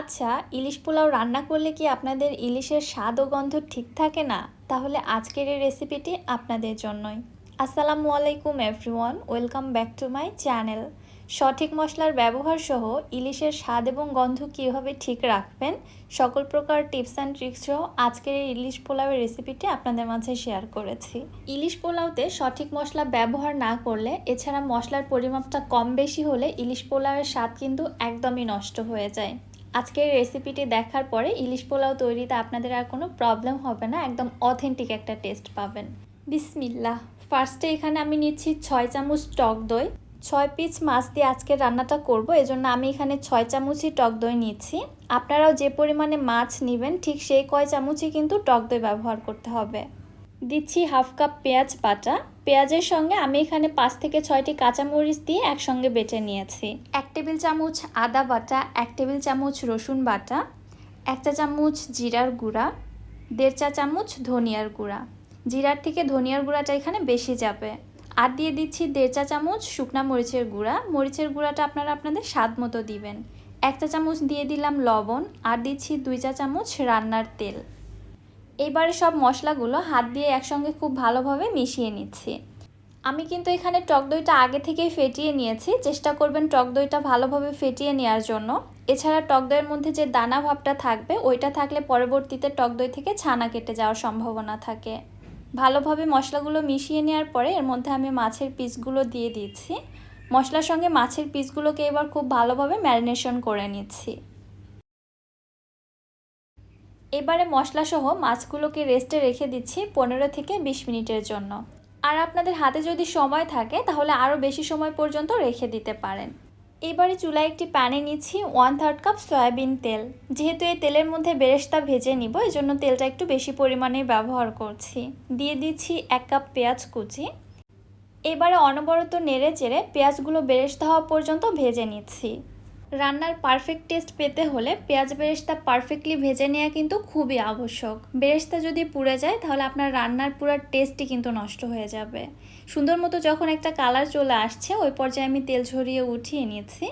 আচ্ছা ইলিশ পোলাও রান্না করলে কি আপনাদের ইলিশের স্বাদ ও গন্ধ ঠিক থাকে না? তাহলে আজকের এই রেসিপিটি আপনাদের জন্যই। আসসালামু আলাইকুম everyone welcome back to my channel সঠিক মশলার ব্যবহার সহ ইলিশের স্বাদ এবং গন্ধ কীভাবে ঠিক রাখবেন, সকল প্রকার টিপস অ্যান্ড ট্রিক্স সহ আজকের এই ইলিশ পোলাওয়ের রেসিপিটি আপনাদের মাঝে শেয়ার করেছি। ইলিশ পোলাওতে সঠিক মশলা ব্যবহার না করলে, এছাড়া মশলার পরিমাপটা কম বেশি হলে ইলিশ পোলাওয়ের স্বাদ কিন্তু একদমই নষ্ট হয়ে যায়। আজকের রেসিপিটি দেখার পরে ইলিশ পোলাও তৈরিতে আপনাদের আর কোনো প্রবলেম হবে না, একদম অথেন্টিক একটা টেস্ট পাবেন। বিসমিল্লাহ। ফার্স্টে এখানে আমি নিচ্ছি ছয় চামচ টক দই। ছয় পিস মাছ দিয়ে আজকে রান্নাটা করব, এজন্য আমি এখানে ছয় চামচই টক দই নিচ্ছি। আপনারাও যে পরিমাণে মাছ নেবেন, ঠিক সেই কয় চামচই কিন্তু টক দই ব্যবহার করতে হবে। দিচ্ছি হাফ কাপ পেঁয়াজ বাটা। পেঁয়াজের সঙ্গে আমি এখানে পাঁচ থেকে ছয়টি কাঁচামরিচ দিয়ে একসঙ্গে বেটে নিয়েছি। এক টেবিল চামচ আদা বাটা, এক টেবিল চামচ রসুন বাটা, এক চা চামচ জিরার গুঁড়া, দেড় চা চামচ ধনিয়ার গুঁড়া। জিরার থেকে ধনিয়ার গুঁড়াটা এখানে বেশি যাবে। আর দিয়ে দিচ্ছি দেড় চা চামচ শুকনা মরিচের গুঁড়া। মরিচের গুঁড়াটা আপনারা আপনাদের স্বাদ মতো দিবেন। এক চা চামচ দিয়ে দিলাম লবণ। আর দিচ্ছি দুই চা চামচ রান্নার তেল। এইবারে সব মশলাগুলো হাত দিয়ে একসঙ্গে খুব ভালোভাবে মিশিয়ে নিচ্ছি। আমি কিন্তু এখানে টক দইটা আগে থেকেই ফেটিয়ে নিয়েছি। চেষ্টা করবেন টক দইটা ভালোভাবে ফেটিয়ে নেওয়ার জন্য। এছাড়া টক দইয়ের মধ্যে যে দানা ভাবটা থাকবে, ওইটা থাকলে পরবর্তীতে টক দই থেকে ছানা কেটে যাওয়ার সম্ভাবনা থাকে। ভালোভাবে মশলাগুলো মিশিয়ে নেওয়ার পরে এর মধ্যে আমি মাছের পিসগুলো দিয়ে দিচ্ছি। মশলার সঙ্গে মাছের পিসগুলোকে এবার খুব ভালোভাবে ম্যারিনেশন করে নিচ্ছি। এবারে মশলাসহ মাছগুলোকে রেস্টে রেখে দিচ্ছি পনেরো থেকে বিশ মিনিটের জন্য। আর আপনাদের হাতে যদি সময় থাকে, তাহলে আরও বেশি সময় পর্যন্ত রেখে দিতে পারেন। এবারে চুলায় একটি প্যানে নিচ্ছি ওয়ান থার্ড কাপ সয়াবিন তেল। যেহেতু এই তেলের মধ্যে বেরেস্তা ভেজে নিব এই জন্য তেলটা একটু বেশি পরিমাণে ব্যবহার করছি। দিয়ে দিচ্ছি এক কাপ পেঁয়াজ কুচি। এবারে অনবরত নেড়ে চেড়ে পেঁয়াজগুলো বেরেস্তা হওয়া পর্যন্ত ভেজে নিচ্ছি। রান্নার পারফেক্ট টেস্ট পেতে হলে পেঁয়াজ বেরেস্তা পারফেক্টলি ভেজে নেওয়া কিন্তু খুবই আবশ্যক। বেরেস্তা যদি পুড়ে যায়, তাহলে আপনার রান্নার পুরো টেস্টই কিন্তু নষ্ট হয়ে যাবে। সুন্দর মতো যখন একটা কালার চলে আসছে, ওই পর্যায়ে আমি তেল ঝরিয়ে উঠিয়ে নিয়েছি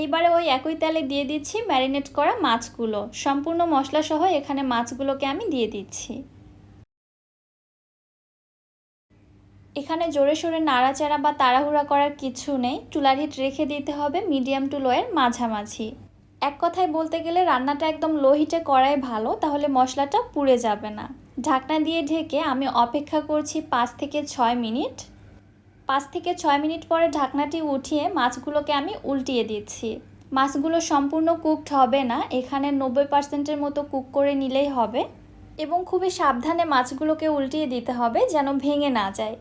এইবারে ওই একই তেলে দিয়ে দিচ্ছি ম্যারিনেট করা মাছগুলো। সম্পূর্ণ মশলা সহ এখানে মাছগুলোকে আমি দিয়ে দিচ্ছি। এখানে জোরে সোরে নাড়াচাড়া বা তাড়াহুড়া করার কিছু নেই। চুলার হিট রেখে দিতে হবে মিডিয়াম টু লোয়ের মাঝামাঝি। এক কথায় বলতে গেলে রান্নাটা একদম লো হিটে করাই ভালো, তাহলে মশলাটা পুড়ে যাবে না। ঢাকনা দিয়ে ঢেকে আমি অপেক্ষা করছি পাঁচ থেকে ছয় মিনিট। পাঁচ থেকে ছয় মিনিট পরে ঢাকনাটি উঠিয়ে মাছগুলোকে আমি উল্টিয়ে দিচ্ছি। মাছগুলো সম্পূর্ণ কুকড হবে না, এখানে নব্বই পার্সেন্টের মতো কুক করে নিলেই হবে। এবং খুবই সাবধানে মাছগুলোকে উল্টিয়ে দিতে হবে যেন ভেঙে না যায়।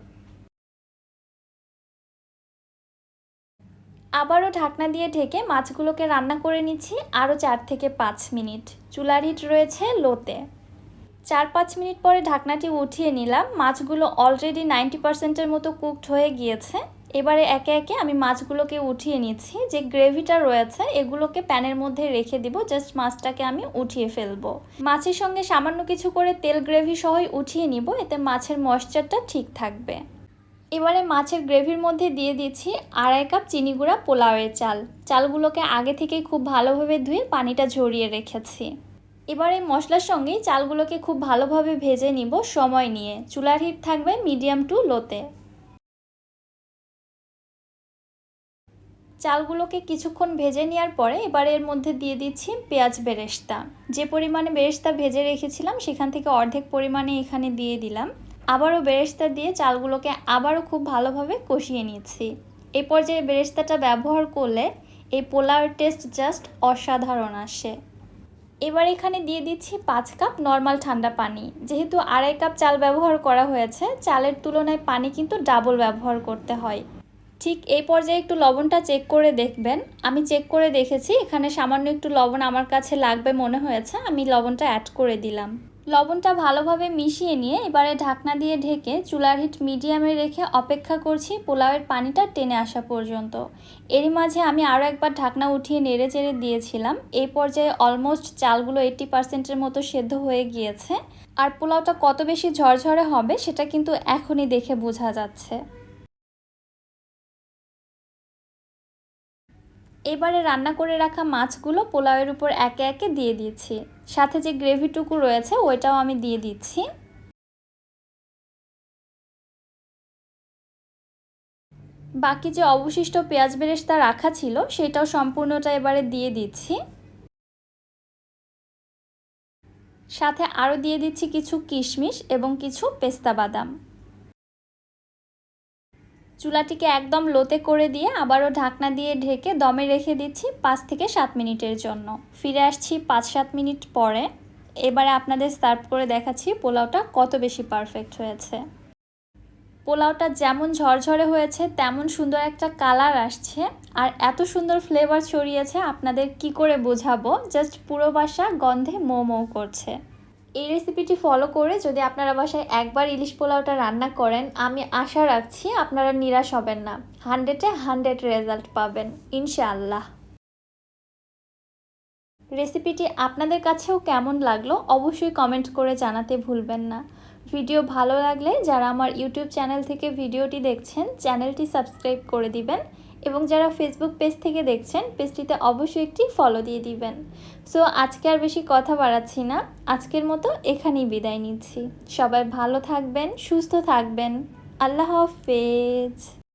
আবারও ঢাকনা দিয়ে ঢেকে মাছগুলোকে রান্না করে নিচ্ছি আরও চার থেকে পাঁচ মিনিট। চুলার হিট রয়েছে লোতে। চার পাঁচ মিনিট পরে ঢাকনাটি উঠিয়ে নিলাম। মাছগুলো অলরেডি নাইনটি পার্সেন্টের মতো কুকড হয়ে গিয়েছে। এবারে একে একে আমি মাছগুলোকে উঠিয়ে নিচ্ছি। যে গ্রেভিটা রয়েছে, এগুলোকে প্যানের মধ্যে রেখে দিব। জাস্ট মাছটাকে আমি উঠিয়ে ফেলব। মাছের সঙ্গে সামান্য কিছু করে তেল গ্রেভি সহই উঠিয়ে নিব। এতে মাছের ময়শ্চারটা ঠিক থাকবে। এবারে মাছের গ্রেভির মধ্যে দিয়ে দিচ্ছি আড়াই কাপ চিনি গুঁড়া পোলাওয়ের চাল। চালগুলোকে আগে থেকেই খুব ভালোভাবে ধুয়ে পানিটা ঝরিয়ে রেখেছি। এবার এই মশলার সঙ্গেই চালগুলোকে খুব ভালোভাবে ভেজে নিব সময় নিয়ে। চুলার হিট থাকবে মিডিয়াম টু লোতে। চালগুলোকে কিছুক্ষণ ভেজে নেওয়ার পরে এবার এর মধ্যে দিয়ে দিচ্ছি পেঁয়াজ বেরেস্তা। যে পরিমাণে বেরেস্তা ভেজে রেখেছিলাম সেখান থেকে অর্ধেক পরিমাণে এখানে দিয়ে দিলাম। আবারও বেরেস্তা দিয়ে চালগুলোকে আবারও খুব ভালোভাবে কষিয়ে নিচ্ছি এই পর্যায়ে বেরেস্তাটা ব্যবহার করলে এই পোলাওয়ের টেস্ট জাস্ট অসাধারণ আসে। এবার এখানে দিয়ে দিচ্ছি পাঁচ কাপ নর্মাল ঠান্ডা পানি। যেহেতু আড়াই কাপ চাল ব্যবহার করা হয়েছে, চালের তুলনায় পানি কিন্তু ডাবল ব্যবহার করতে হয়। ঠিক এই পর্যায়ে একটু লবণটা চেক করে দেখবেন। আমি চেক করে দেখেছি, এখানে সামান্য একটু লবণ আমার কাছে লাগবে মনে হয়েছে, আমি লবণটা অ্যাড করে দিলাম। লবণটা ভালোভাবে মিশিয়ে নিয়ে এবারে ঢাকনা দিয়ে ঢেকে চুলার হিট মিডিয়ামে রেখে অপেক্ষা করছি পোলাওয়ের পানিটা টেনে আসা পর্যন্ত। এরই মাঝে আমি আরও একবার ঢাকনা উঠিয়ে নেড়ে চেড়ে দিয়েছিলাম। এই পর্যায়ে অলমোস্ট চালগুলো এইট্টি পার্সেন্টের মতো সেদ্ধ হয়ে গিয়েছে। আর পোলাওটা কত বেশি ঝরঝরে হবে সেটা কিন্তু এখনই দেখে বোঝা যাচ্ছে। এবারে রান্না করে রাখা মাছগুলো পোলাওয়ের উপর একে একে দিয়ে দিচ্ছি। সাথে যে গ্রেভিটুকু রয়েছে, ওইটাও আমি দিয়ে দিচ্ছি। বাকি যে অবশিষ্ট পেঁয়াজ বেরেস্তা রাখা ছিল, সেটাও সম্পূর্ণটা এবারে দিয়ে দিচ্ছি। সাথে আরও দিয়ে দিচ্ছি কিছু কিশমিশ এবং কিছু পেস্তা বাদাম। চুলাটিকে একদম লোতে করে দিয়ে আবারও ঢাকনা দিয়ে ঢেকে দমে রেখে দিচ্ছি পাঁচ থেকে সাত মিনিটের জন্য। ফিরে আসছি পাঁচ সাত মিনিট পরে। এবারে আপনাদের সার্ভ করে দেখাচ্ছি পোলাওটা কত বেশি পারফেক্ট হয়েছে। পোলাওটা যেমন ঝরঝরে হয়েছে, তেমন সুন্দর একটা কালার আসছে। আর এত সুন্দর ফ্লেভার ছড়িয়েছে, আপনাদের কি করে বোঝাবো? জাস্ট পুরো বাসা গন্ধে মো করছে। এই রেসিপিটি ফলো করে যদি আপনারা বাসায় একবার ইলিশ পোলাওটা রান্না করেন, আমি আশা রাখছি আপনারা নিরাশ হবেন না। হান্ড্রেডে হান্ড্রেড রেজাল্ট পাবেন, ইনশাআল্লাহ। রেসিপিটি আপনাদের কাছেও কেমন লাগল অবশ্যই কমেন্ট করে জানাতে ভুলবেন না। ভিডিও ভালো লাগলে যারা আমার ইউটিউব চ্যানেল থেকে ভিডিওটি দেখছেন চ্যানেলটি সাবস্ক্রাইব করে দিবেন। এবং যারা ফেসবুক পেজ থেকে দেখছেন পেজটিতে অবশ্যই একটি ফলো দিয়ে দিবেন। সো আজকে আর বেশি কথা বাড়াচ্ছি না। আজকের মতো এখানেই বিদায় নিচ্ছি। সবাই ভালো থাকবেন, সুস্থ থাকবেন। আল্লাহ হাফেজ।